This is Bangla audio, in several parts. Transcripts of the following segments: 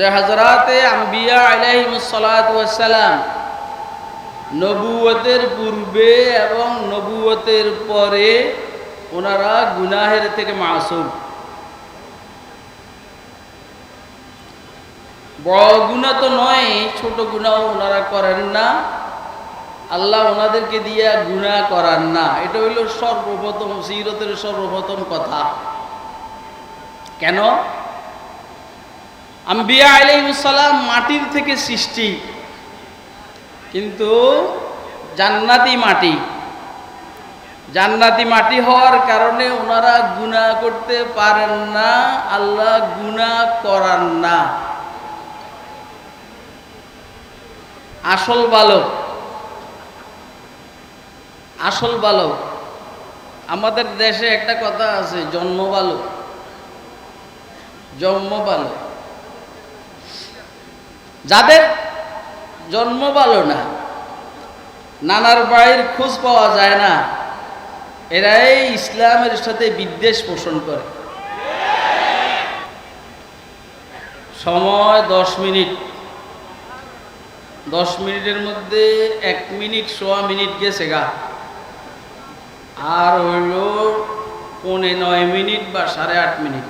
যে হজরাতে আম্বিয়া আলাইহিমসালাম নবুয়তের পূর্বে এবং নবুয়তের পরে ওনারা গুনাহের থেকে মাসুম। বড় গুণা তো নয়, ছোট গুণাও ওনারা করেন না। আল্লাহ ওনাদেরকে দিয়া গুণা করান না। এটা হইল সর্বপ্রথম, সিরতের সর্বপ্রথম কথা। কেন? আম্বিয়া আলাইসালাম মাটির থেকে সৃষ্টি। কিন্তু জান্নাতি মাটি। জান্নাতি মাটি হওয়ার কারণে ওনারা গুণা করতে পারেন না, আল্লাহ গুণা করান না। আসল বালক আসল বালক আমাদের দেশে একটা কথা আছে, জন্ম বালক জন্ম বালক যাদের জন্ম ভালো না, নানার বাড়ির খোঁজ পাওয়া যায় না, এরাই ইসলামের সাথে বিদ্বেষ পোষণ করে। সময় দশ মিনিট। দশ মিনিটের মধ্যে এক মিনিট, সোয়া মিনিট গেছে গা। আর হইল পৌনে নয় মিনিট বা সাড়ে আট মিনিট।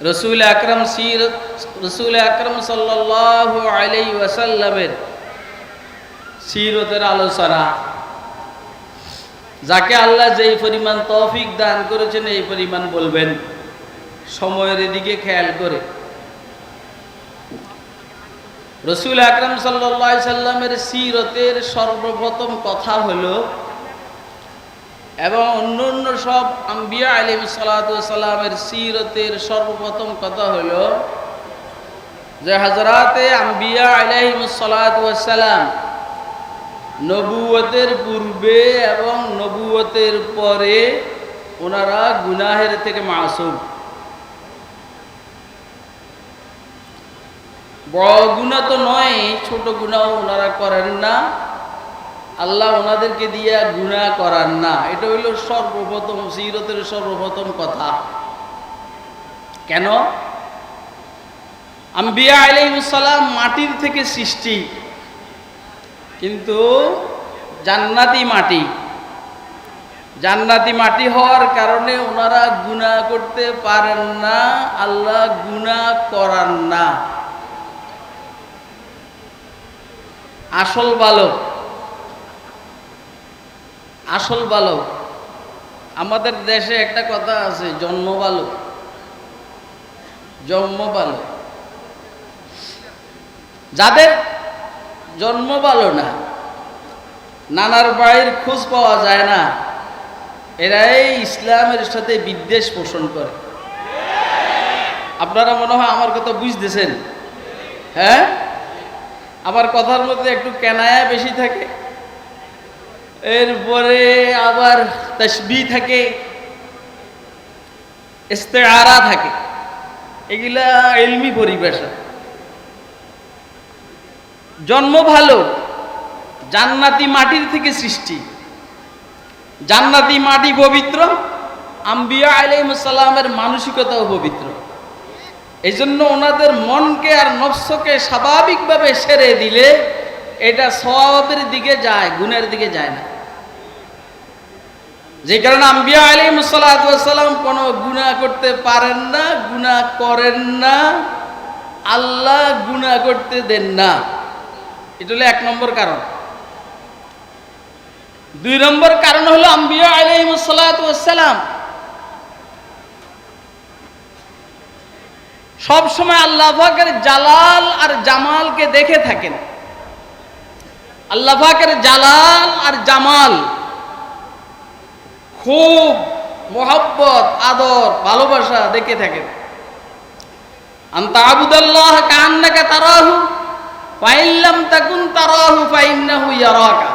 রসুল আকরম সির, রসুল আকরম সাল্লাহ আলাই ওয়াসাল্লামের সিরতের আলোচনা। যাকে আল্লাহ যেই পরিমাণ তৌফিক দান করেছেন, এই পরিমাণ বলবেন। সময়ের দিকে খেয়াল করে। রসুল আকরম সাল্লা সাল্লামের সিরতের সর্বপ্রথম কথা হলো এবং অন্য অন্য সব আম্বিয়া আলিম সালাতামের সিরতের সর্বপ্রথম কথা হল যে হজরাতে আম্বিয়া আলহিম সালাতাম নবুয়তের পূর্বে এবং নবুয়তের পরে ওনারা গুনাহের থেকে মাসুম। বড় গুণা তো নয়, ছোট গুণাও ওনারা করেন না। আল্লাহ ওনাদেরকে দিয়া গুণা করার না। এটা হইল সর্বপ্রথম, সিরতের সর্বপ্রথম কথা। কেন? আম্বিয়া আলাইসালাম মাটির থেকে সৃষ্টি, কিন্তু জান্নাতি মাটি। জান্নাতি মাটি হওয়ার কারণে ওনারা গুণা করতে পারেন না, আল্লাহ গুণা করান না। আসল বালক আসল বালক। আমাদের দেশে একটা কথা আছে, জন্ম বালক। জন্ম বালক। যাদের জন্ম ভালো না, নানার বাড়ির খোঁজ পাওয়া যায় না, এরাই ইসলামের সাথে বিদ্বেষ পোষণ করে। আপনারা মনে হয় আমার কথা বুঝতেছেন? হ্যাঁ? আমার কথার মধ্যে একটু কেনায়া বেশি থাকে। এরপরে আবার তসবি থাকে, ইস্তেআরা থাকে। এগুলা এলমি পরিবেশা জন্ম ভালো, জান্নাতি মাটির থেকে সৃষ্টি। জান্নাতি মাটি পবিত্র, আম্বিয়া আলাইসাল্লামের মানসিকতাও পবিত্র। এই জন্য ওনাদের মনকে আর নফসকে স্বাভাবিকভাবে সেরে দিলে এটা স্বভাবের দিকে যায়, গুণের দিকে যায় না। যে কারণে আম্বিয়া আলী মুসাল্লাম কোনো গুণা করতে পারেন না গুণা করেন না। আল্লাহ গুণা করতে দেন না। এটা হলো এক নম্বর কারণ। দুই নম্বর কারণ হলো আম্বিয়া আলী মুসাল্লাম সব সময় আল্লাহ পাকের জালাল আর জামালকে দেখে থাকেন। আল্লাহ পাকের জালাল আর জামাল খুব মোহাব্বত, আদর, ভালোবাসা দেখে থাকেন। আন্তা আবুদাল্লাহ কান্নাকা তারাহু, ফাইল্লাম তাকুন তারাহু, ফাইন্নাহু ইয়ারাকা।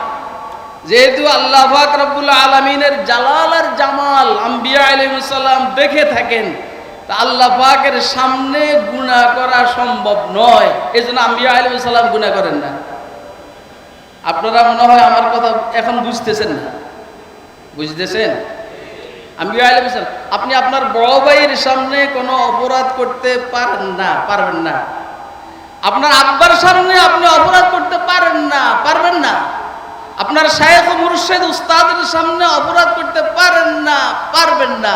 যেহেতু আল্লাহ পাক রব্বুল আলমিনের জালাল আর জামাল আম্বিয়া আলাইহিস সালাম দেখে থাকেন, তা আল্লাহ পাকের সামনে গুণা করা সম্ভব নয়। এই জন্য আম্বিয়া আলী সাল্লাম গুণা করেন না। আপনারা মনে হয় আমার কথা এখন বুঝতেছেন না। বুঝতেছেন? আমি আলাইসালাম আপনি আপনার বড় ভাইয়ের সামনে কোনো অপরাধ করতে পারেন না, পারবেন না। আপনার আব্বার সামনে আপনি অপরাধ করতে পারেন না, পারবেন না। আপনার শায়েখ মুর্শেদ উস্তাদের সামনে অপরাধ করতে পারেন না, পারবেন না।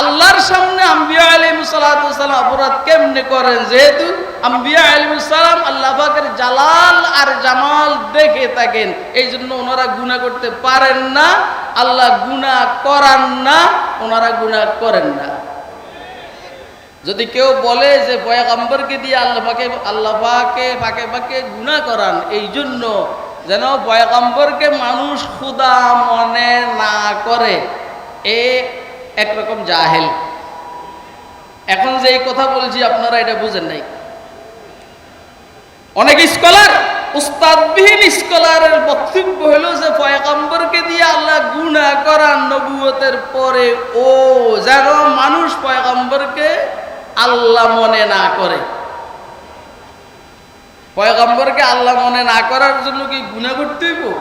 আল্লাহর সামনে আম্বিয়া আলিম সালাম অপরাধ কেমনে করেন? যেহেতু আম্বিয়া আলিম সালাম আল্লাহ জালাল আর জামাল দেখে থাকেন এই জন্য ওনারা গুণা করতে পারেন না। আল্লাহ গুণা করান না, ওনারা গুণা করেন না। যদি কেউ বলে যে পয়াগম্বরকে দিয়ে আল্লাহ পাকে আল্লাহ পাকে পাকে গুণা করান এই জন্য যেন পয়াগম্বরকে মানুষ খুদা মনে না করে, এ একরকম জাহেল। এখন যে এই কথা বলছি, আপনারা এটা বুঝেন নাই। অনেক স্কলার, উস্তাদবিহীন স্কলারের বক্তব্য হলো যে গুণা করান নবুয়তের পরে ও যেন মানুষ পয়গম্বরকে আল্লাহ মনে না করে। পয়গম্বরকে আল্লাহ মনে না করার জন্য কি গুণা করতে হইব?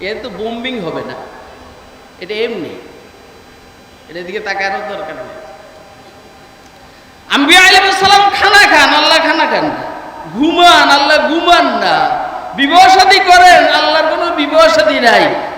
এ তো বোম্বিং হবে না। এটা এমনি। এটার দিকে তাকানোর দরকার নেই। আম্বিয়া আলাইসালাম খানা খান, আল্লাহ খানা খান। ঘুমান, আল্লাহ ঘুমান না। বিবাহ করেন, আল্লাহর কোনো বিবাহ নাই।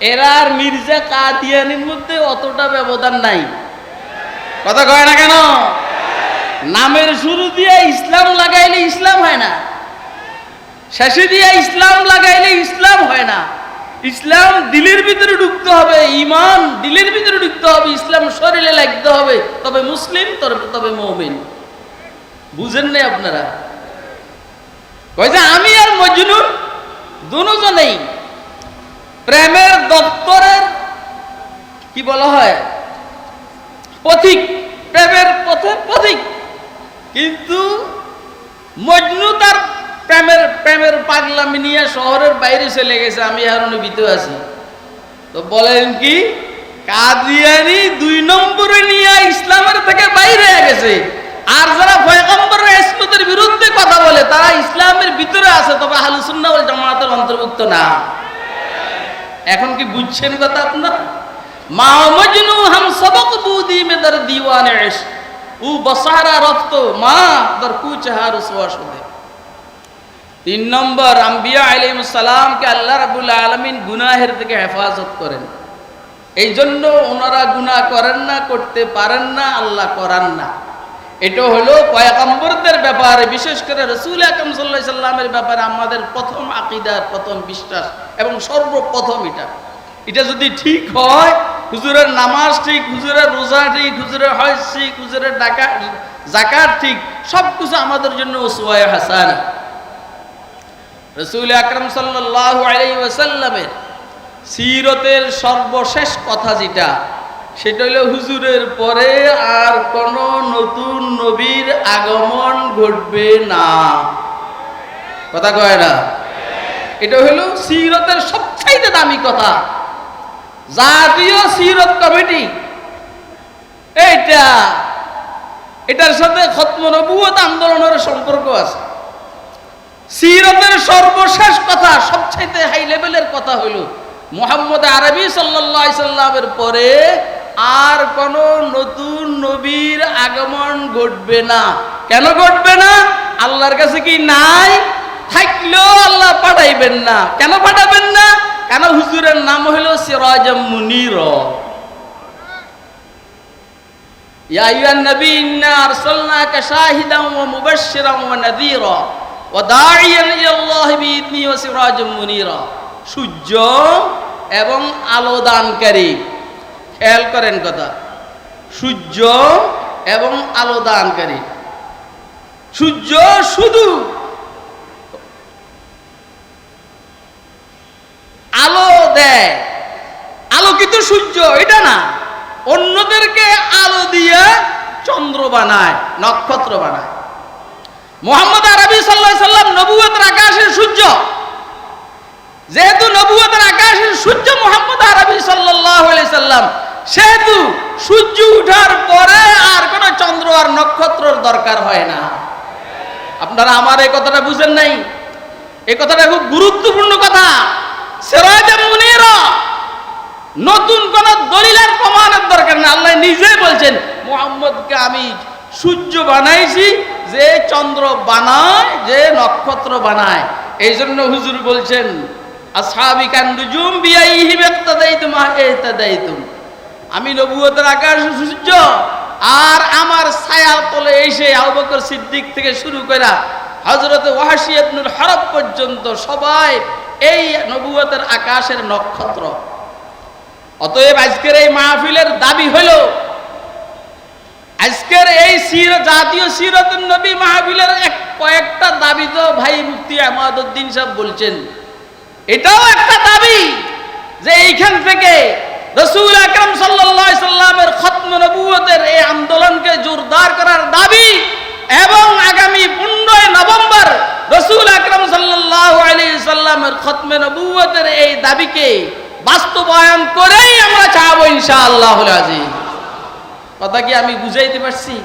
এরা আর মির্জা কাদিয়ানির মধ্যে অতটা ব্যবধান নাই। কথা কয় না কেন? নামের শুরু দিয়ে ইসলাম লাগাইলে ইসলাম হয় না। শেষে দিয়ে ইসলাম লাগাইলে ইসলাম হয় না। ইসলাম দিলের ভিতরে ঢুকতে হবে ইমান দিলের ভিতরে ঢুকতে হবে ইসলাম শরীরে লাগতে হবে তবে মুসলিম তবে মৌমিন। বুঝেন নাই আপনারা? কয় যে আমি আর মজনু দুজনেই প্রেমের দপ্তরের, কি বলা হয়? পথিক, প্রেমের পথের পথিক। কিন্তু মজনু তার প্রেমের প্রেমের পাগলামি নিয়ে শহরের বাইরে চলে গেছে, আমি হারুনে ভিতরে আছি। তো বলেন কি, কাদিয়ানি দুই নম্বরে নিয়ে ইসলামের থেকে বাইরে গেছে। আর যারা পয়গম্বরের ইসমতের বিরুদ্ধে কথা বলে, তারা ইসলামের ভিতরে আছে, তবে আহলুসুন্নাহ জামাতের অন্তর্ভুক্ত না। এখন কি বুঝছেন কথা আপনার? মা মজনু হাম সবক বুদি মে দর দিওয়ান ইশ। উ বসারা রফত, মা দর কুচহা রুসওয়া শুদে তিন নম্বর, আম্বিয়া আলাইহিম সালামকে আল্লাহ রাব্বুল আলামিন গুনাহের থেকে হেফাজত করেন। এই জন্য ওনারা গুনাহ করেন না, করতে পারেন না, আল্লাহ করান না। এটা হলো পয়গম্বরদের ব্যাপারে, বিশেষ করে রসুল আকরম সাল্লাহ সাল্লামের ব্যাপারে আমাদের প্রথম আকিদার প্রথম বিশ্বাস এবং সর্বপ্রথম এটা। এটা যদি ঠিক হয়, হুজুরের নামাজ ঠিক, হুজুরের রোজা ঠিক, হুজুরের হজ ঠিক, হুজুরের ডাকা জাকাত ঠিক সব কিছু আমাদের জন্য ওসুয়ায় হাসান। রসুল আকরম সাল্লাহ আলাই ওয়াসাল্লামের সিরতের সর্বশেষ কথা যেটা সেটা হলো হুজুরের পরে আর কোন নতুন নবীর আগমন ঘটবে না। কথা কয় না? এটা হলো সিরতের সবচাইতে দামি কথা। জাতীয় সিরত কমিটি। এইটা, এটার সাথে খতম নবুয়ত আন্দোলনের সম্পর্ক আছে। সিরতের সর্বশেষ কথা, সবচাইতে হাই লেভেলের কথা হইল মোহাম্মদ আরবি সাল্লাহ সাল্লামের পরে আর কোন নতুন নবীর আগমন ঘটবে না কেন ঘটবে না আল্লাহর কাছে কি নাই থাকলেও আল্লাহ পাঠাইবেন না কেন পাঠাবেন না কেন হুজুরের নাম হইল সিরাজ মুনির يا أيها النبي إنا أرسلناك شاهدا ومبشرا ونذيرا وداعيا إلى الله بإذنه وسراجا منيرا সূর্য এবং আলো দানকারী খেয়াল করেন কথা? সূর্য এবং আলো দানকারী। সূর্য শুধু আলো দেয়। আলোকিত সূর্য, এটা না। অন্যদেরকে আলো দিয়ে চন্দ্র বানায়, নক্ষত্র বানায়। মোহাম্মদ আরবি সাল্লাহ সাল্লাম নবুয়তের আকাশের সূর্য। যেহেতু নবুয়তের আকাশের সূর্য মোহাম্মদ আরবি সাল্লাহ সাল্লাম সেহেতু সূর্য উঠার পরে আর কোনো চন্দ্র আর নক্ষত্রর দরকার হয় না। আপনারা আমার এই কথাটা বুঝেন নাই? এই কথাটা খুব গুরুত্বপূর্ণ কথা। নতুন কোন দলিলের প্রমাণের দরকার না আল্লাহ নিজেই বলছেন, মোহাম্মদকে আমি সূর্য বানাইছি, যে চন্দ্র বানায়, যে নক্ষত্র বানায়। এই জন্য হুজুর বলছেন আসহাবি কান্ডুজুম বিয়াইহি বেক্তাদাইতুম আহতাদাইতুম আমি নবুয়তের আকাশ সূর্য, আর আমার ছায়ার তলে এসে আবু বকর সিদ্দিক থেকে শুরু করে হযরত ওয়াহাশি ইবনুল হরব পর্যন্ত সবাই এই নবুয়তের আকাশের নক্ষত্র। অতএব আজকের এই মাহফিলের দাবি হইল আজকের এই সির, জাতীয় সিরতুন নবী মাহফিলের এক কয়েকটা দাবি তো ভাই মুফতি আমাদউদ্দিন সাহেব বলছেন। এটাও একটা দাবি যে এইখান থেকে রসুল আকরম সাল্লামের খতম নবুয়তের এই আন্দোলনকে জোরদার করার দাবি এবং আগামী পনেরোই নভেম্বর রসুল আকরম সাল্লাল্লাহু আলাইহি সাল্লামের খতমে নবুয়তের এই দাবিকে বাস্তবায়ন করেই আমরা চাবো ইনশাআল্লাহ আজিজ কথা কি আমি বুঝাইতে পারছি?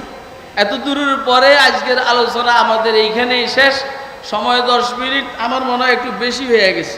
এত দূরের পরে আজকের আলোচনা আমাদের এইখানেই শেষ। সময় দশ মিনিট, আমার মনে হয় একটু বেশি হয়ে গেছে।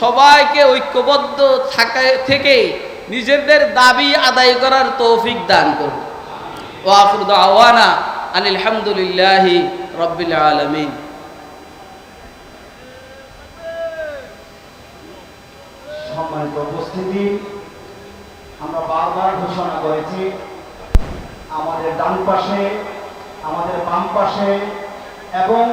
সবাইকে ঐক্যবদ্ধ থাকা থেকে নিজেদের দাবি আদায় করার তৌফিক দান করুন। ওয়াফরুদ আওয়ানা আনিল হামদুলিল্লাহি রব্বিল আলমিন। সম্মানিত উপস্থিতি, আমরা বারবার ঘোষণা করেছি, আমাদের ডান পাশে, আমাদের বাম পাশে এবং